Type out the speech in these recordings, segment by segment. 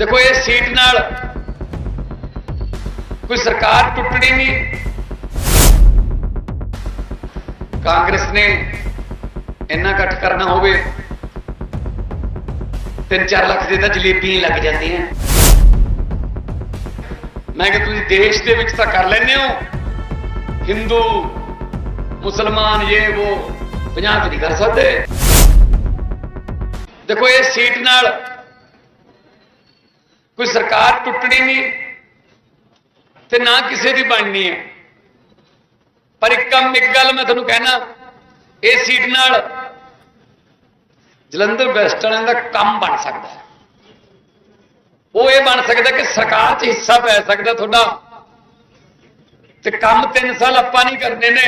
ਦੇਖੋ ਇਸ ਸੀਟ ਨਾਲ ਕੋਈ ਸਰਕਾਰ ਟੁੱਟਣੀ ਨਹੀਂ। ਕਾਂਗਰਸ ਨੇ ਇੰਨਾ ਇਕੱਠ ਕਰਨਾ ਹੋਵੇ 3-4 ਲੱਖ ਦੇ ਤਾਂ ਜਲੇਬੀਆਂ ਲੱਗ ਜਾਂਦੀਆਂ। ਮੈਂ ਕਿ ਤੁਸੀਂ ਦੇਸ਼ ਦੇ ਵਿੱਚ ਤਾਂ ਕਰ ਲੈਂਦੇ ਹੋ। ਹਿੰਦੂ, ਮੁਸਲਮਾਨ ਇਹ ਉਹ ਪੰਜਾਬ 'ਚ ਨਹੀਂ ਕਰ ਸਕਦੇ। ਦੇਖੋ ਇਹ ਸੀਟ ਨਾਲ ਕੋਈ ਸਰਕਾਰ ਟੁੱਟਣੀ ਨਹੀਂ ਤੇ ਨਾ ਕਿਸੇ ਦੀ ਬਣਨੀ ਹੈ। ਪਰ ਇੱਕ ਕੰਮ, ਇੱਕ ਗੱਲ ਮੈਂ ਤੁਹਾਨੂੰ ਕਹਿਣਾ, ਇਹ ਸੀਟ ਨਾਲ ਜਲੰਧਰ ਵੈਸਟ ਵਾਲਿਆਂ ਦਾ ਕੰਮ ਬਣ ਸਕਦਾ ਹੈ। ਉਹ ਇਹ ਬਣ ਸਕਦਾ ਕਿ ਸਰਕਾਰ 'ਚ ਹਿੱਸਾ ਪੈ ਸਕਦਾ ਤੁਹਾਡਾ। ਤੇ ਕੰਮ 3 ਸਾਲ ਆਪਾਂ ਨਹੀਂ ਕਰਨੇ ਨੇ।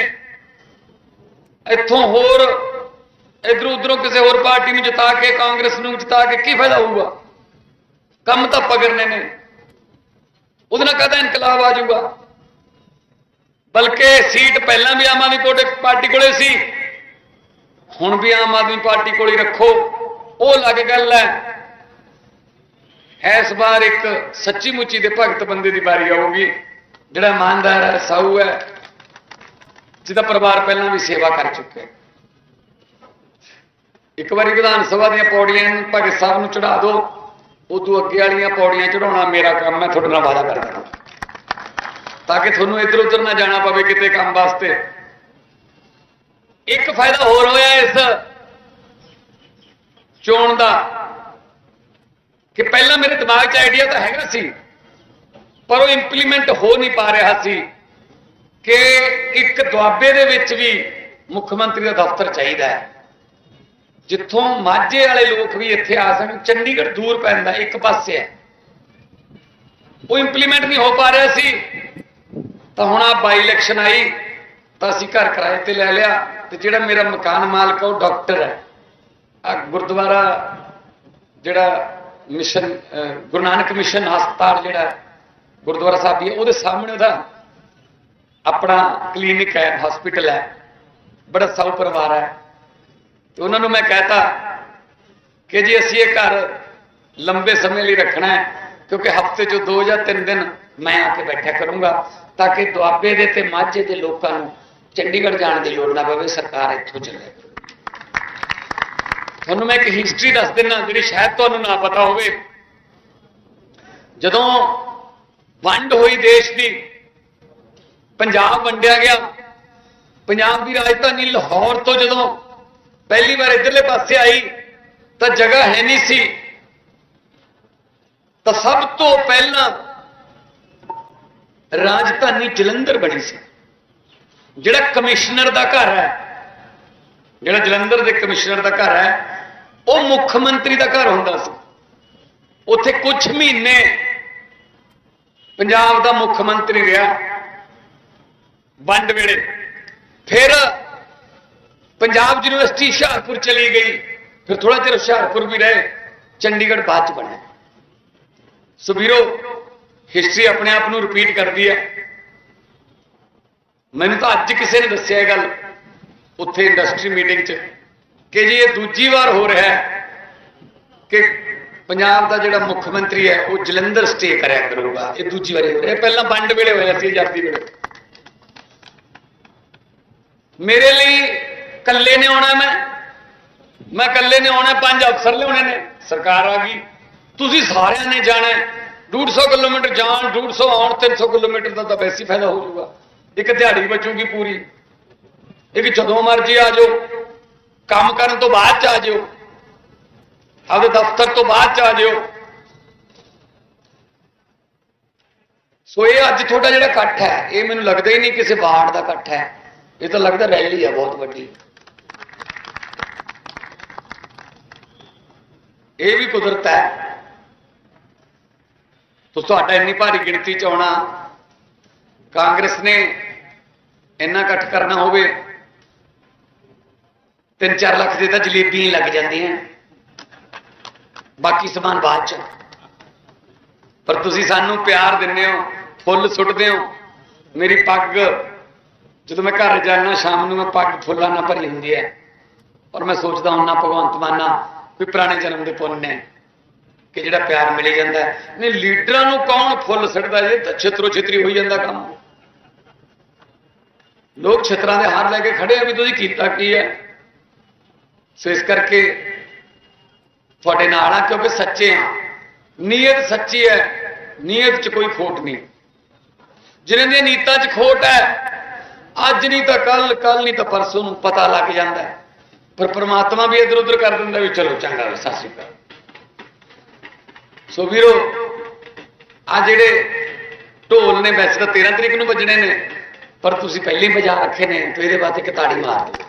ਇੱਥੋਂ ਹੋਰ ਇਧਰੋਂ ਉਧਰੋਂ ਕਿਸੇ ਹੋਰ ਪਾਰਟੀ ਨੂੰ ਜਿਤਾ ਕੇ, ਕਾਂਗਰਸ ਨੂੰ ਜਿਤਾ ਕੇ ਕੀ ਫਾਇਦਾ ਹੋਊਗਾ? ਕੰਮ ਤਾਂ ਆਪਾਂ ਨੇ। ਉਹਦੇ ਨਾਲ ਕਹਦਾ ਇਨਕਲਾਬ ਆ ਜਾਊਗਾ? ਬਲਕਿ ਸੀਟ ਪਹਿਲਾਂ ਵੀ ਆਮ ਆਦਮੀ ਕੋਲ- ਪਾਰਟੀ ਕੋਲੇ ਸੀ। ਹੁਣ ਵੀ ਆਮ ਆਦਮੀ ਪਾਰਟੀ ਕੋਲ ਹੀ ਰੱਖੋ। ਉਹ ਅਲੱਗ ਗੱਲ ਹੈ। ਇਸ ਵਾਰ ਇੱਕ ਸੱਚੀ ਮੁੱਚੀ ਦੇ ਭਗਤ ਬੰਦੇ ਦੀ ਵਾਰੀ ਆਊਗੀ। ਜਿਹੜਾ ਇਮਾਨਦਾਰ ਹੈ, ਸਾਊ ਹੈ, ਜਿਹਦਾ ਪਰਿਵਾਰ ਪਹਿਲਾਂ ਵੀ ਸੇਵਾ ਕਰ ਚੁੱਕਿਆ ਇੱਕ ਵਾਰੀ ਵਿਧਾਨ ਸਭਾ ਦੀਆਂ ਪੌੜੀਆਂ ਭਗਤ ਸਾਹਿਬ ਨੂੰ ਚੜਾ ਦਿਓ। ਉਦੋਂ ਅੱਗੇ ਵਾਲੀਆਂ ਪੌੜੀਆਂ ਚੜਾਉਣਾ ਮੇਰਾ ਕੰਮ ਹੈ ਤੁਹਾਡੇ ਨਾਲ ਵਾਅਦਾ ਕਰਦਾ ਤਾਂ ਕਿ ਤੁਹਾਨੂੰ ਇੱਧਰ ਉੱਧਰ ਨਾ ਜਾਣਾ ਪਵੇ ਕਿਤੇ ਕੰਮ ਵਾਸਤੇ। ਇੱਕ ਫਾਇਦਾ ਹੋਰ ਹੋਇਆ ਇਸ ਚੋਣ ਦਾ, ਕਿ ਪਹਿਲਾਂ ਮੇਰੇ ਦਿਮਾਗ 'ਚ ਆਈਡੀਆ ਤਾਂ ਹੈਗਾ ਸੀ, ਪਰ ਉਹ ਇੰਪਲੀਮੈਂਟ ਹੋ ਨਹੀਂ ਪਾ ਰਿਹਾ ਸੀ ਕਿ ਇੱਕ ਦੁਆਬੇ ਦੇ ਵਿੱਚ ਵੀ ਮੁੱਖ ਮੰਤਰੀ ਦਾ ਦਫ਼ਤਰ ਚਾਹੀਦਾ ਹੈ। ਜਿੱਥੋਂ ਮਾਝੇ ਵਾਲੇ ਲੋਕ ਵੀ ਇੱਥੇ ਆ ਸਕਣ, ਚੰਡੀਗੜ੍ਹ ਦੂਰ ਪੈਂਦਾ, ਇੱਕ ਪਾਸੇ ਹੈ। ਉਹ ਇੰਪਲੀਮੈਂਟ ਨਹੀਂ ਹੋ ਪਾ ਰਿਹਾ ਸੀ। ਤਾਂ ਹੁਣ ਆ ਬਾਈ ਇਲੈਕਸ਼ਨ ਆਈ, ਤਾਂ ਅਸੀਂ ਘਰ ਕਿਰਾਏ ਤੇ ਲੈ ਲਿਆ, ਤੇ ਜਿਹੜਾ ਮੇਰਾ ਮਕਾਨ ਮਾਲਕ ਆ, ਉਹ ਡਾਕਟਰ ਹੈ। ਆ ਗੁਰਦੁਆਰਾ ਜਿਹੜਾ ਮਿਸ਼ਨ ਗੁਰੂ ਨਾਨਕ ਮਿਸ਼ਨ ਹਸਪਤਾਲ ਜਿਹੜਾ ਗੁਰਦੁਆਰਾ ਸਾਹਿਬ ਹੈ, ਉਹਦੇ ਸਾਹਮਣੇ ਉਹਦਾ ਆਪਣਾ ਕਲੀਨਿਕ ਹੈ ਹਸਪੀਟਲ ਹੈ। ਬੜਾ ਸਾਊ ਪਰਿਵਾਰ ਹੈ। ਤੇ ਉਹਨਾਂ ਨੂੰ ਮੈਂ ਕਹਿਤਾ ਕਿ ਜੀ ਅਸੀਂ ਇਹ ਘਰ ਲੰਬੇ ਸਮੇਂ ਲਈ ਰੱਖਣਾ ਹੈ, ਕਿਉਂਕਿ ਹਫ਼ਤੇ 'ਚ ਦੋ ਜਾਂ ਤਿੰਨ ਦਿਨ ਮੈਂ ਆ ਕੇ ਬੈਠਿਆ ਕਰੂੰਗਾ, ਤਾਂ ਕਿ ਦੁਆਬੇ ਦੇ ਤੇ ਮਾਝੇ ਦੇ ਲੋਕਾਂ ਨੂੰ ਚੰਡੀਗੜ੍ਹ ਜਾਣ ਦੀ ਲੋੜ ਨਾ ਪਵੇ, ਸਰਕਾਰ ਇੱਥੋਂ ਚੱਲੇ। ਤੁਹਾਨੂੰ ਮੈਂ ਇੱਕ ਹਿਸਟਰੀ ਦੱਸ ਦਿੰਦਾ, ਜਿਹੜੀ ਸ਼ਾਇਦ ਤੁਹਾਨੂੰ ਨਾ ਪਤਾ ਹੋਵੇ। ਜਦੋਂ ਵੰਡ ਹੋਈ ਦੇਸ਼ ਦੀ, ਪੰਜਾਬ ਵੰਡਿਆ ਗਿਆ। ਪੰਜਾਬ ਦੀ ਰਾਜਧਾਨੀ ਲਾਹੌਰ ਤੋਂ ਜਦੋਂ ਪਹਿਲੀ ਵਾਰ ਇਧਰਲੇ ਪਾਸੇ ਆਈ ਤਾਂ ਜਗ੍ਹਾ ਹੈ ਨਹੀਂ ਸੀ। ਤਾਂ ਸਭ ਤੋਂ ਪਹਿਲਾਂ ਰਾਜਧਾਨੀ ਜਲੰਧਰ ਬਣੀ ਸੀ। ਜਿਹੜਾ ਕਮਿਸ਼ਨਰ ਦਾ ਘਰ ਹੈ, ਜਿਹੜਾ ਜਲੰਧਰ ਦੇ ਕਮਿਸ਼ਨਰ ਦਾ ਘਰ ਹੈ, ਉਹ ਮੁੱਖ ਮੰਤਰੀ ਦਾ ਘਰ ਹੁੰਦਾ ਸੀ। ਉੱਥੇ ਕੁਝ ਮਹੀਨੇ ਪੰਜਾਬ ਦਾ ਮੁੱਖ ਮੰਤਰੀ ਰਿਹਾ। ਵੰਡ ਵੇਲੇ। ਫਿਰ ਪੰਜਾਬ ਯੂਨੀਵਰਸਿਟੀ ਹੁਸ਼ਿਆਰਪੁਰ ਚਲੀ ਗਈ। ਫਿਰ ਥੋੜਾ ਚਿਰ ਹੁਸ਼ਿਆਰਪੁਰ ਵੀ ਰਹੇ, ਚੰਡੀਗੜ੍ਹ ਬਾਅਦ ਚ ਬਣਿਆ ਸੋ ਵੀਰੋ ਹਿਸਟਰੀ ਆਪਣੇ ਆਪ ਨੂੰ ਰਿਪੀਟ ਕਰਦੀ ਹੈ। ਮੈਨੂੰ ਤਾਂ ਅੱਜ ਕਿਸੇ ਨੇ ਦੱਸਿਆ ਇਹ ਗੱਲ, ਉੱਥੇ ਇੰਡਸਟਰੀ ਮੀਟਿੰਗ 'ਚ, ਕਿ ਜੀ ਇਹ ਦੂਜੀ ਵਾਰ ਹੋ ਰਿਹਾ ਹੈ ਕਿ ਪੰਜਾਬ ਦਾ ਜਿਹੜਾ ਮੁੱਖ ਮੰਤਰੀ ਹੈ, ਉਹ ਜਲੰਧਰ ਸਟੇ ਕਰਿਆ ਕਰੂਗਾ। ਇਹ ਦੂਜੀ ਵਾਰੀ ਹੋ ਰਿਹਾ। ਪਹਿਲਾਂ ਵੰਡ ਵੇਲੇ ਹੋਇਆ ਸੀ ਆਜ਼ਾਦੀ ਵੇਲੇ। ਮੇਰੇ ਲਈ ਕੱਲੇ ਨੇ ਆਉਣਾ ਮੈਂ? ਮੈਂ ਕੱਲੇ ਨੇ ਆਉਣਾ, ਪੰਜ ਅਫਸਰ ਲਿਆਉਣੇ ਨੇ। ਸਰਕਾਰ ਆ ਗਈ। ਤੁਸੀਂ ਸਾਰਿਆਂ ਨੇ ਜਾਣਾ ਹੈ। 150 ਕਿਲੋਮੀਟਰ ਜਾਣ 150 ਆਉਣ 300 ਕਿਲੋਮੀਟਰ ਦਾ ਤਾਂ ਵੈਸੇ ਫਾਇਦਾ ਹੋ ਜਾਊਗਾ। ਇੱਕ ਦਿਹਾੜੀ ਬਚੂਗੀ ਪੂਰੀ। ਇੱਕ ਜਦੋਂ ਮਰਜ਼ੀ ਆ ਜਾਓ। ਕੰਮ ਕਰਨ ਤੋਂ ਬਾਅਦ ਚ ਆ ਜਾਓ। ਆਪਦੇ ਦਫ਼ਤਰ ਤੋਂ ਬਾਅਦ ਚ ਆ ਜਾਓ। ਸੋ ਇਹ ਅੱਜ ਤੁਹਾਡਾ ਜਿਹੜਾ ਇਕੱਠ ਹੈ, ਇਹ ਮੈਨੂੰ ਲੱਗਦਾ ਹੀ ਨਹੀਂ ਕਿਸੇ ਵਾਰਡ ਦਾ ਇਕੱਠ ਹੈ। ਇਹ ਤਾਂ ਲੱਗਦਾ ਰੈਲੀ ਹੈ ਬਹੁਤ ਵੱਡੀ। ਇਹ ਵੀ ਕੁਦਰਤ ਹੈ। ਤੋ ਤੁਹਾਡਾ ਇੰਨੀ ਭਾਰੀ ਗਿਣਤੀ ਚ ਆਉਣਾ, ਕਾਂਗਰਸ ਨੇ ਇੰਨਾ ਇਕੱਠ ਕਰਨਾ ਹੋਵੇ 3-4 ਲੱਖ ਦੇ ਤਾਂ ਜਲੇਬੀਆਂ ਲੱਗ ਜਾਂਦੀਆਂ। ਬਾਕੀ ਸਮਾਨ ਬਾਅਦ ਚ। ਪਰ ਤੁਸੀਂ ਸਾਨੂੰ ਪਿਆਰ ਦਿੰਦੇ ਹੋ, ਫੁੱਲ ਸੁੱਟਦੇ ਹੋ। ਮੇਰੀ ਪੱਗ, ਜਦੋਂ ਮੈਂ ਘਰ ਜਾਣਾ ਸ਼ਾਮ ਨੂੰ ਮੈਂ ਪੱਗ ਫੁੱਲਾਂ ਨਾਲ ਭਰੀ ਹੁੰਦੀ ਹੈ। ਔਰ ਮੈਂ ਸੋਚਦਾ ਹੁੰਨਾ ਭਗਵੰਤ ਮਾਨਾ ਕੋਈ ਪੁਰਾਣੇ ਜਨਮ ਦੇ ਪੁੰਨ ਨੇ, ਕਿ ਜਿਹੜਾ ਪਿਆਰ ਮਿਲ ਜਾਂਦਾ ਹੈ। ਨਹੀਂ, ਲੀਡਰਾਂ ਨੂੰ ਕੌਣ ਫੁੱਲ ਸੜਦਾ ਜੇ? ਤਾਂ ਛਿਤਰੋ ਛਿਤਰੀ ਹੋਈ ਜਾਂਦਾ ਕੰਮ। ਲੋਕ ਛਿਤਰਾਂ ਦੇ ਹਾਰ ਲੈ ਕੇ ਖੜੇ ਆ ਵੀ ਤੁਸੀਂ ਕੀਤਾ ਕੀ ਹੈ? ਸੋ ਇਸ ਕਰਕੇ ਤੁਹਾਡੇ ਨਾਲ ਆ, ਕਿਉਂਕਿ ਸੱਚੇ ਆ। ਨੀਅਤ ਸੱਚੀ ਹੈ, ਨੀਅਤ 'ਚ ਕੋਈ ਖੋਟ ਨਹੀਂ। ਜਿਹਨਾਂ ਦੀਆਂ ਨੀਤਾਂ 'ਚ ਖੋਟ ਹੈ, ਅੱਜ ਨਹੀਂ ਤਾਂ ਕੱਲ ਕੱਲ ਨਹੀਂ ਤਾਂ ਪਰਸੋਂ ਨੂੰ ਪਤਾ ਲੱਗ ਜਾਂਦਾ ਹੈ। ਪਰ ਪ੍ਰਮਾਤਮਾ ਵੀ ਇਧਰ ਉਧਰ ਕਰ ਦਿੰਦਾ ਵੀ ਚਲੋ ਚੰਗਾ ਵੀ ਸਤਿ ਸ਼੍ਰੀ ਅਕਾਲ। ਸੋ ਵੀਰੋ ਆ ਜਿਹੜੇ ਢੋਲ ਨੇ, ਵੈਸੇ ਤਾਂ 13 ਤਰੀਕ ਨੂੰ ਵੱਜਣੇ ਨੇ, ਪਰ ਤੁਸੀਂ ਪਹਿਲੇ ਹੀ ਵਜਾ ਰੱਖੇ ਨੇ, ਤੇ ਇਹਦੇ ਬਾਅਦ ਇੱਕ ਤਾੜੀ ਮਾਰ ਦਿਓ।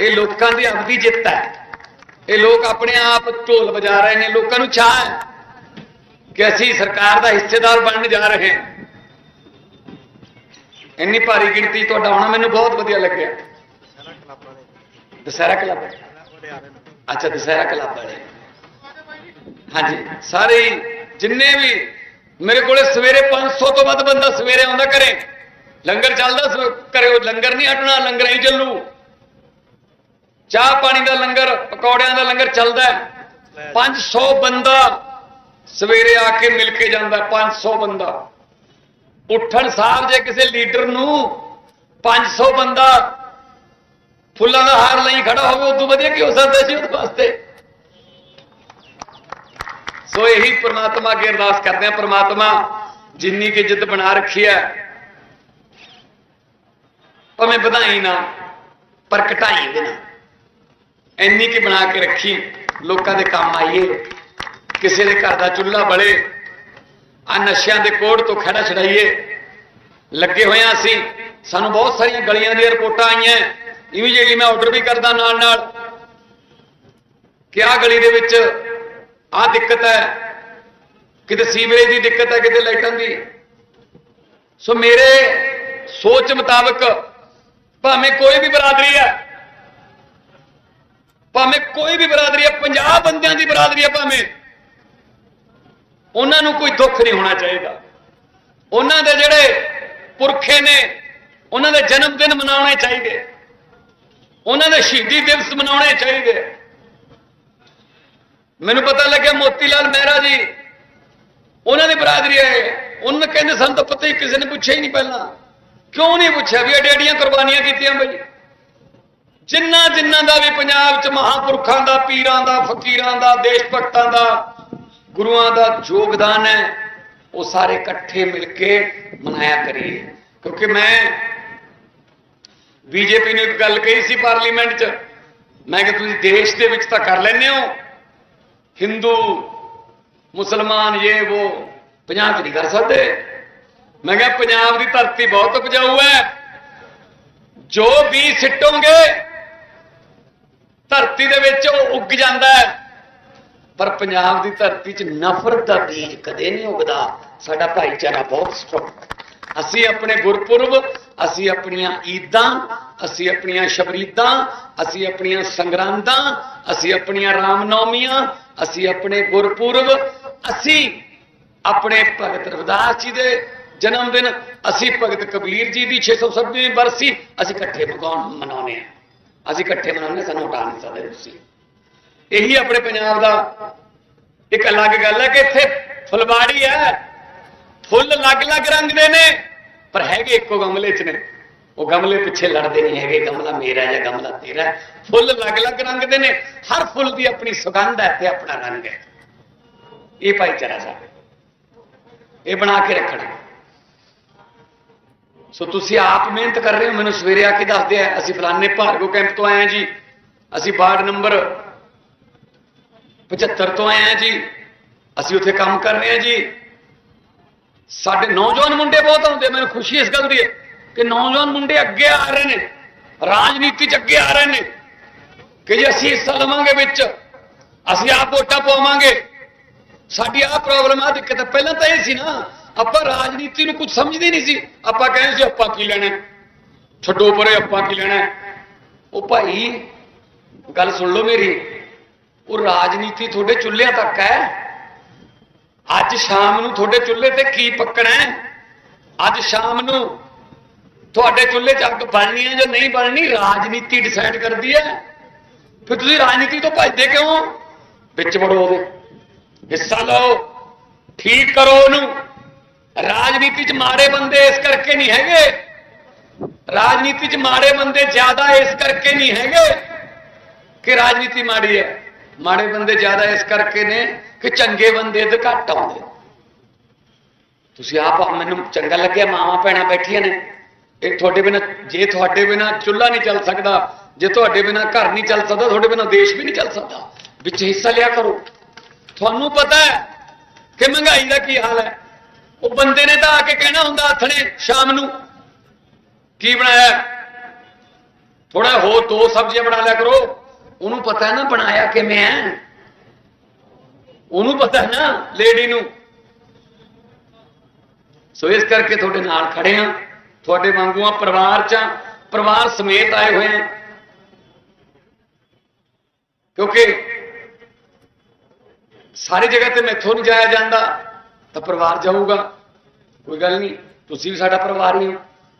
ਇਹ ਲੋਕਾਂ ਦੀ ਆਪਦੀ ਜਿੱਤ ਹੈ। ਇਹ ਲੋਕ ਆਪਣੇ ਆਪ ਢੋਲ ਵਜਾ ਰਹੇ ਨੇ, ਲੋਕਾਂ ਨੂੰ ਚਾਹ ਹੈ ਕਿ ਅਸੀਂ ਸਰਕਾਰ ਦਾ ਹਿੱਸੇਦਾਰ ਬਣਨ ਜਾ ਰਹੇ ਹਾਂ। ਇੰਨੀ ਭਾਰੀ ਗਿਣਤੀ ਤੁਹਾਡਾ ਆਉਣਾ ਮੈਨੂੰ ਬਹੁਤ ਵਧੀਆ ਲੱਗਿਆ। ਦੁਸਹਿਰਾ ਕਲੱਬ? ਅੱਛਾ ਦੁਸਹਿਰਾ ਕਲੱਬ ਵਾਲੇ। ਹਾਂਜੀ ਸਾਰੇ ਜਿੰਨੇ ਵੀ ਮੇਰੇ ਕੋਲੇ ਸਵੇਰੇ 500 ਤੋਂ ਵੱਧ ਬੰਦਾ ਸਵੇਰੇ ਆਉਂਦਾ ਘਰੇ। ਲੰਗਰ ਚੱਲਦਾ ਘਰੇ ਲੰਗਰ ਨਹੀਂ ਹਟਣਾ ਲੰਗਰ ਹੀ ਚੱਲੂ। ਚਾਹ ਪਾਣੀ ਦਾ ਲੰਗਰ ਪਕੌੜਿਆਂ ਦਾ ਲੰਗਰ ਚੱਲਦਾ ਹੈ। 500 ਬੰਦਾ ਸਵੇਰੇ ਆ ਕੇ ਮਿਲ ਕੇ ਜਾਂਦਾ ਹੈ, 500 ਬੰਦਾ। ਉੱਠਣ ਸਾਰ ਜੇ ਕਿਸੇ ਲੀਡਰ ਨੂੰ 500 ਬੰਦਾ ਫੁੱਲਾਂ ਦਾ ਹਾਰ ਲਈ ਖੜਾ ਹੋਵੇ, ਉਦੋਂ ਵਧੀਆ ਕੀ ਹੋ ਸਕਦਾ ਸੀ ਉਹਦੇ ਵਾਸਤੇ? ਸੋ ਇਹੀ ਪ੍ਰਮਾਤਮਾ ਅੱਗੇ ਅਰਦਾਸ ਕਰਦੇ ਆ ਪ੍ਰਮਾਤਮਾ ਜਿੰਨੀ ਕਿ ਜਿੱਤ ਬਣਾ ਰੱਖੀ ਹੈ, ਭਾਵੇਂ ਵਧਾਈ ਨਾ, ਪਰ ਘਟਾਈ ਵੀ ਨਾ। ਇੰਨੀ ਕਿ ਬਣਾ ਕੇ ਰੱਖੀ, ਲੋਕਾਂ ਦੇ ਕੰਮ ਆਈਏ, ਕਿਸੇ ਦੇ ਘਰ ਦਾ ਚੁੱਲ੍ਹਾ ਬਲੇ, ਆ ਨਸ਼ਿਆਂ ਦੇ ਕੋੜ ਤੋਂ ਖੜਾ ਛਡਾਈਏ। ਲੱਗੇ ਹੋਏ ਆ ਅਸੀਂ, ਸਾਨੂੰ ਬਹੁਤ ਸਾਰੀਆਂ ਗਲੀਆਂ ਦੀਆਂ ਰਿਪੋਰਟਾਂ ਆਈਆਂ। ਇਮੀਡੀਏਟਲੀ ਮੈਂ ਆਰਡਰ ਵੀ ਕਰਦਾ ਨਾਲ ਨਾਲ ਕਿ ਆਹ ਗਲੀ ਦੇ ਵਿੱਚ ਆਹ ਦਿੱਕਤ ਹੈ, ਕਿਤੇ ਸੀਵਰੇਜ ਦੀ ਦਿੱਕਤ ਹੈ, ਕਿਤੇ ਲਾਈਟਾਂ ਦੀ। ਸੋ ਮੇਰੇ ਸੋਚ ਮੁਤਾਬਕ ਭਾਵੇਂ ਕੋਈ ਵੀ ਬਰਾਦਰੀ ਹੈ, ਭਾਵੇਂ ਕੋਈ ਵੀ ਬਰਾਦਰੀ ਹੈ 50 ਬੰਦਿਆਂ ਦੀ ਬਰਾਦਰੀ ਹੈ ਭਾਵੇਂ, ਉਹਨਾਂ ਨੂੰ ਕੋਈ ਦੁੱਖ ਨਹੀਂ ਹੋਣਾ ਚਾਹੀਦਾ। ਉਹਨਾਂ ਦੇ ਜਿਹੜੇ ਪੁਰਖੇ ਨੇ, ਉਹਨਾਂ ਦੇ ਜਨਮ ਦਿਨ ਮਨਾਉਣੇ ਚਾਹੀਦੇ। ਉਹਨਾਂ ਦੇ ਸ਼ਹੀਦੀ ਦਿਵਸ ਮਨਾਉਣੇ ਚਾਹੀਦੇ ਮੈਨੂੰ ਪਤਾ ਲੱਗਿਆ ਮੋਤੀ ਲਾਲ ਮਹਿਰਾ ਜੀ, ਉਹਨਾਂ ਦੀ ਬਰਾਦਰੀ ਹੈ ਉਹਨਾਂ ਕਹਿੰਦੇ, ਸਾਨੂੰ ਤਾਂ ਪਤਾ ਹੀ ਕਿਸੇ ਨੇ ਪੁੱਛਿਆ ਹੀ ਨਹੀਂ ਪਹਿਲਾਂ। ਕਿਉਂ ਨਹੀਂ ਪੁੱਛਿਆ ਵੀ ਐਡੀਆਂ ਐਡੀਆਂ ਕੁਰਬਾਨੀਆਂ ਕੀਤੀਆਂ ਬਈ? ਜਿੰਨਾ ਜਿੰਨਾ ਦਾ ਵੀ ਪੰਜਾਬ 'ਚ ਮਹਾਪੁਰਖਾਂ ਦਾ, ਪੀਰਾਂ ਦਾ, ਫਕੀਰਾਂ ਦਾ, ਦੇਸ਼ ਭਗਤਾਂ ਦਾ, ਗੁਰੂਆਂ ਦਾ ਯੋਗਦਾਨ ਹੈ, ਉਹ ਸਾਰੇ ਇਕੱਠੇ ਮਿਲ ਕੇ ਮਨਾਇਆ ਕਰੀਏ। ਕਿਉਂਕਿ ਮੈਂ ਬੀਜੇਪੀ ਨੇ ਇੱਕ ਗੱਲ ਕਹੀ ਸੀ ਪਾਰਲੀਮੈਂਟ 'ਚ। ਮੈਂ ਕਿ ਤੁਸੀਂ ਦੇਸ਼ ਦੇ ਵਿੱਚ ਤਾਂ ਕਰ ਲੈਂਦੇ ਹੋ। ਹਿੰਦੂ, ਮੁਸਲਮਾਨ ਇਹ ਉਹ ਪੰਜਾਬ 'ਚ ਨਹੀਂ ਕਰ ਸਕਦੇ। ਮੈਂ ਕਿਹਾ, ਪੰਜਾਬ ਦੀ ਧਰਤੀ ਬਹੁਤ ਉਪਜਾਊ ਹੈ। ਜੋ ਵੀ ਸਿੱਟੋਗੇ ਧਰਤੀ ਦੇ ਵਿੱਚ ਉਹ ਉੱਗ ਜਾਂਦਾ ਹੈ। ਪਰ ਪੰਜਾਬ ਦੀ ਧਰਤੀ 'ਚ ਨਫ਼ਰਤ ਦਾ ਬੀਜ ਕਦੇ ਨਹੀਂ ਉੱਗਦਾ। ਸਾਡਾ ਭਾਈਚਾਰਾ ਬਹੁਤ ਸਟਰੋਂਗ ਅਸੀਂ ਆਪਣੇ ਗੁਰਪੁਰਬ ਅਸੀਂ ਆਪਣੀਆਂ ਈਦਾਂ ਅਸੀਂ ਆਪਣੀਆਂ ਸ਼ਬਰੀਦਾਂ ਅਸੀਂ ਆਪਣੀਆਂ ਸੰਗਰਾਂਦਾਂ ਅਸੀਂ ਆਪਣੀਆਂ ਰਾਮਨੌਮੀਆਂ ਅਸੀਂ ਆਪਣੇ ਗੁਰਪੁਰਬ ਅਸੀਂ ਆਪਣੇ ਭਗਤ ਰਵਿਦਾਸ ਜੀ ਦੇ ਜਨਮ ਦਿਨ ਅਸੀਂ ਭਗਤ ਕਬੀਰ ਜੀ ਦੀ 670ਵੀਂ ਬਰਸੀ ਅਸੀਂ ਇਕੱਠੇ ਮਨਾਉਣ ਮਨਾਉਂਦੇ ਹਾਂ। ਅਸੀਂ ਇਕੱਠੇ ਮਨਾਉਂਦੇ ਹਾਂ, ਸਾਨੂੰ ਹਟਾ ਨਹੀਂ ਸਕਦੇ ਤੁਸੀਂ। ਇਹੀ ਆਪਣੇ ਪੰਜਾਬ ਦਾ ਇੱਕ ਅਲੱਗ ਗੱਲ ਹੈ ਕਿ ਇੱਥੇ ਫੁਲਵਾੜੀ ਹੈ। ਫੁੱਲ ਅਲੱਗ-ਅਲੱਗ ਰੰਗ ਦੇ ਨੇ। ਪਰ ਹੈਗੇ ਇੱਕੋ ਗਮਲੇ 'ਚ ਨੇ। ਉਹ ਗਮਲੇ ਪਿੱਛੇ ਲੜਦੇ ਨਹੀਂ ਹੈਗੇ। ਗਮਲਾ ਮੇਰਾ ਜਾਂ ਗਮਲਾ ਤੇਰਾ ਫੁੱਲ ਅਲੱਗ-ਅਲੱਗ ਰੰਗ ਦੇ ਨੇ। ਹਰ ਫੁੱਲ ਦੀ ਆਪਣੀ ਸੁਗੰਧ ਹੈ ਤੇ ਆਪਣਾ ਰੰਗ ਹੈ। ਇਹ ਭਾਈਚਾਰਾ ਸਾਡਾ। ਇਹ ਬਣਾ ਕੇ ਰੱਖਣਾ ਸੋ ਤੁਸੀਂ ਆਪ ਮਿਹਨਤ ਕਰ ਰਹੇ ਹੋ। ਮੈਨੂੰ ਸਵੇਰੇ ਆ ਕੇ ਦੱਸਦੇ ਆ, ਅਸੀਂ ਫਲਾਣੇ ਭਾਰਗੋ ਕੈਂਪ ਤੋਂ ਆਏ ਆ ਜੀ। ਅਸੀਂ ਵਾਰਡ ਨੰਬਰ 75 ਤੋਂ ਆਏ ਆ ਜੀ। ਅਸੀਂ ਉੱਥੇ ਕੰਮ ਕਰ ਰਹੇ ਆ ਜੀ। ਸਾਡੇ ਨੌਜਵਾਨ ਮੁੰਡੇ ਬਹੁਤ ਆਉਂਦੇ, ਮੈਨੂੰ ਖੁਸ਼ੀ ਇਸ ਗੱਲ ਦੀ ਹੈ ਕਿ ਨੌਜਵਾਨ ਮੁੰਡੇ ਅੱਗੇ ਆ ਰਹੇ ਨੇ, ਰਾਜਨੀਤੀ 'ਚ ਅੱਗੇ ਆ ਰਹੇ ਨੇ, ਕਿ ਜੇ ਅਸੀਂ ਹਿੱਸਾ ਲਵਾਂਗੇ ਵਿੱਚ, ਅਸੀਂ ਆਪ ਵੋਟਾਂ ਪਾਵਾਂਗੇ। ਸਾਡੀ ਆਹ ਪ੍ਰੋਬਲਮ ਆ ਦਿੱਕਤ ਪਹਿਲਾਂ ਤਾਂ ਇਹ ਸੀ ਨਾ, ਆਪਾਂ ਰਾਜਨੀਤੀ ਨੂੰ ਕੁਝ ਸਮਝਦੇ ਨਹੀਂ ਸੀ, ਆਪਾਂ ਕਹਿੰਦੇ ਸੀ ਆਪਾਂ ਕੀ ਲੈਣਾ ਛੱਡੋ ਪਰੇ, ਆਪਾਂ ਕੀ ਲੈਣਾ ਉਹ ਭਾਈ, ਗੱਲ ਸੁਣ ਲਓ ਮੇਰੀ, ਉਹ ਰਾਜਨੀਤੀ ਤੁਹਾਡੇ ਚੁੱਲ੍ਹਿਆਂ ਤੱਕ ਹੈ ਅੱਜ ਸ਼ਾਮ ਨੂੰ ਤੁਹਾਡੇ ਚੁੱਲ੍ਹੇ ਤੇ ਕੀ ਪੱਕਣਾ ਹੈ? ਅੱਜ ਸ਼ਾਮ ਨੂੰ ਤੁਹਾਡੇ ਚੁੱਲ੍ਹੇ 'ਚ ਅੱਗ ਬਣਨੀ ਹੈ ਜਾਂ ਨਹੀਂ ਬਣਨੀ ਰਾਜਨੀਤੀ ਡਿਸਾਈਡ ਕਰਦੀ ਹੈ। ਫਿਰ ਤੁਸੀਂ ਰਾਜਨੀਤੀ ਤੋਂ ਭੱਜਦੇ ਕਿਉਂ? ਵਿੱਚ ਵੜੋ ਉਹਦੇ। ਹਿੱਸਾ ਲਓ, ਠੀਕ ਕਰੋ ਉਹਨੂੰ। ਰਾਜਨੀਤੀ 'ਚ ਮਾੜੇ ਬੰਦੇ ਇਸ ਕਰਕੇ ਨਹੀਂ ਹੈਗੇ। ਰਾਜਨੀਤੀ 'ਚ ਮਾੜੇ ਬੰਦੇ ਜ਼ਿਆਦਾ ਇਸ ਕਰਕੇ ਨਹੀਂ ਹੈਗੇ ਕਿ ਰਾਜਨੀਤੀ ਮਾੜੀ ਹੈ। ਮਾੜੇ ਬੰਦੇ ਜ਼ਿਆਦਾ ਇਸ ਕਰਕੇ ਨੇ ਕਿ ਚੰਗੇ ਬੰਦੇ ਤੇ ਘੱਟ ਆਉਂਦੇ। ਤੁਸੀਂ ਆਪ ਮੈਨੂੰ ਚੰਗਾ ਲੱਗਿਆ, ਮਾਵਾਂ ਭੈਣਾਂ ਬੈਠੀਆਂ ਨੇ। ਇਹ ਤੁਹਾਡੇ ਬਿਨਾ, ਜੇ ਤੁਹਾਡੇ ਬਿਨਾ ਚੁੱਲ੍ਹਾ ਨਹੀਂ ਚੱਲ ਸਕਦਾ, ਜੇ ਤੁਹਾਡੇ ਬਿਨਾ ਘਰ ਨਹੀਂ ਚੱਲ ਸਕਦਾ, ਤੁਹਾਡੇ ਬਿਨਾ ਦੇਸ਼ ਵੀ ਨਹੀਂ ਚੱਲ ਸਕਦਾ। ਵਿੱਚ ਹਿੱਸਾ ਲਿਆ ਕਰੋ। ਤੁਹਾਨੂੰ ਪਤਾ ਹੈ ਕਿ ਮਹਿੰਗਾਈ ਦਾ ਕੀ ਹਾਲ ਹੈ। ਉਹ ਬੰਦੇ ਨੇ ਤਾਂ ਆ ਕੇ ਕਹਿਣਾ ਹੁੰਦਾ ਆਥਣੇ ਸ਼ਾਮ ਨੂੰ। ਕੀ ਬਣਾਇਆ? ਥੋੜਾ ਹੋਰ ਦੋ ਸਬਜ਼ੀਆਂ ਬਣਾ ਲਿਆ ਕਰੋ। ਉਹਨੂੰ ਪਤਾ ਨਾ ਬਣਾਇਆ ਕਿਵੇਂ ਹੈ ਉਹਨੂੰ ਪਤਾ ਨਾ ਲੇਡੀ ਨੂੰ। ਸੋ ਇਸ ਕਰਕੇ ਤੁਹਾਡੇ ਨਾਲ ਖੜੇ ਆ। ਤੁਹਾਡੇ ਵਾਂਗੂ ਆ ਪਰਿਵਾਰ ਚ ਆਂ, ਪਰਿਵਾਰ ਸਮੇਤ ਆਏ ਹੋਏ ਆ। ਕਿਉਂਕਿ ਸਾਰੀ ਜਗ੍ਹਾ ਤੇ ਮੈਥੋਂ ਨਹੀਂ ਜਾਇਆ ਜਾਂਦਾ ਤਾਂ ਪਰਿਵਾਰ ਜਾਊਗਾ। ਕੋਈ ਗੱਲ ਨਹੀਂ ਤੁਸੀਂ ਵੀ ਸਾਡਾ ਪਰਿਵਾਰ ਹੀ ਹੋ